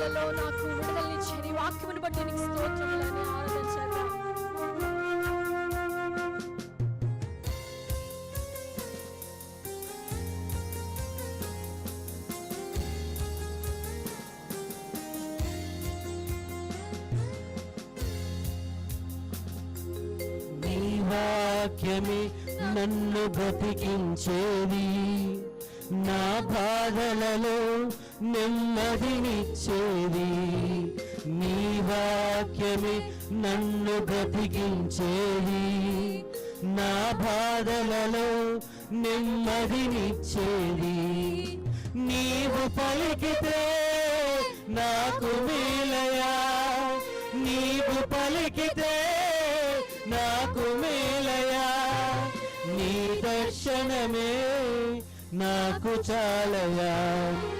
బాధలలో నాకు విడుదలనిచ్చే నీ వాక్యమును బట్టి నీకు స్తోత్రములని ఆరాధన చేద్దాం. వాక్యమే నన్ను బ్రతికించేది. నా బాధలలో నెమ్మదినిచ్చేది. నీ వాక్యమే నన్ను బ్రతికించేది. నా బాధలలో నెమ్మదినిచ్చేది. నీవు పలికితే నాకు మేలయా? నీవు పలికితే నాకు మేలయా? నీ దర్శనమే నాకు చాలయా?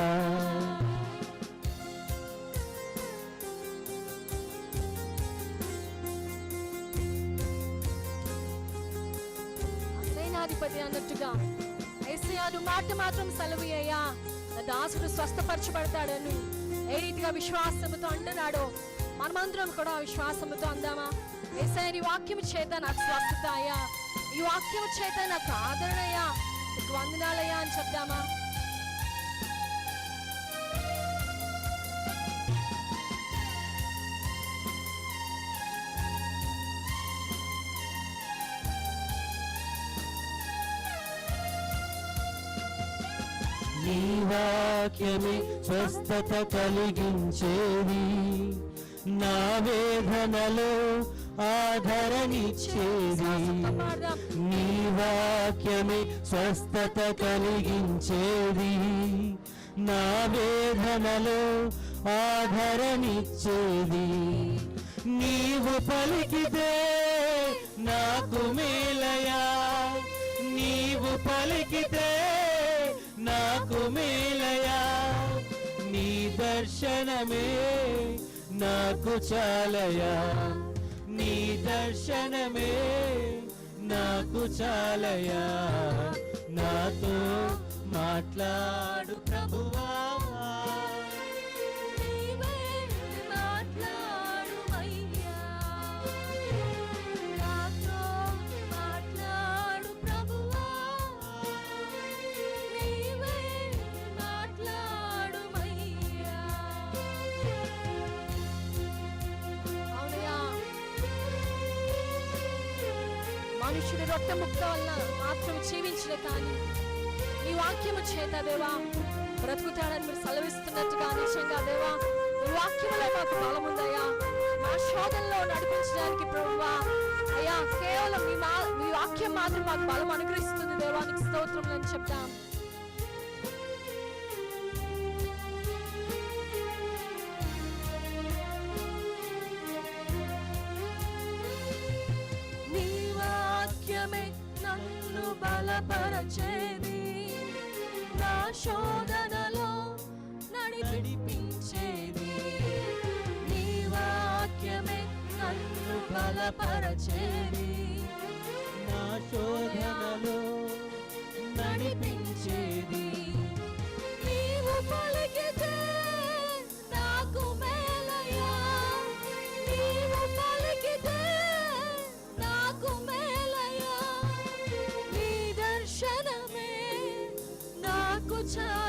సేనాధిపతి అన్నట్టుగా. ఏసయాను మాట మాత్రం సెలవు అయ్యా. నా దాసుడు స్వస్థపరచబడతాడని ఏ రీతిగా విశ్వాసముతో అంటున్నాడో మనమందరం కూడా విశ్వాసముతో అందామా? ఏసయ్య నీ వాక్యము చేత నాకు స్వస్థత అయ్యా. ఈ వాక్యము చేత నాకు ఆదరణ అయ్యా. నీకు వందనాలయ్యా అని చెప్దామా? నీ వాక్యమే స్వస్థత కలిగించేది. నా వేదనలో ఆధరణిచ్చేది నీ వాక్యమే స్వస్థత కలిగించేది. నా వేదనలో ఆధరణిచ్చేది నీవు పలికితే నాకు మేలయా? నీవు పలికితే దర్శనమే నాకు చాలయా నీ దర్శనమే నాకు చాలయా నాతో మాట్లాడు ప్రభువా. మనుషుడు రొట్టె ముక్క వల్ల మాత్రం జీవించిన కానీ నీ వాక్యము చేత దేవా బ్రతుకుతాడని మీరు సెలవిస్తున్నట్టుగా నిజంగా దేవా ఈ వాక్యములో మాకు బలముందయ్యా మా శోధనలో నడిపించడానికి ప్రభువా అయ్యా కేవలం మీ మా మీ వాక్యం మాత్రం మాకు బలం అనుగ్రహిస్తుంది దేవానికి స్తోత్రం అని చెప్తాం బలపరచేది. నా శోధనలో నడిపించేది. నీ వాక్యమే నన్ను బలపరచేది. నా శోధనలో నడిపి future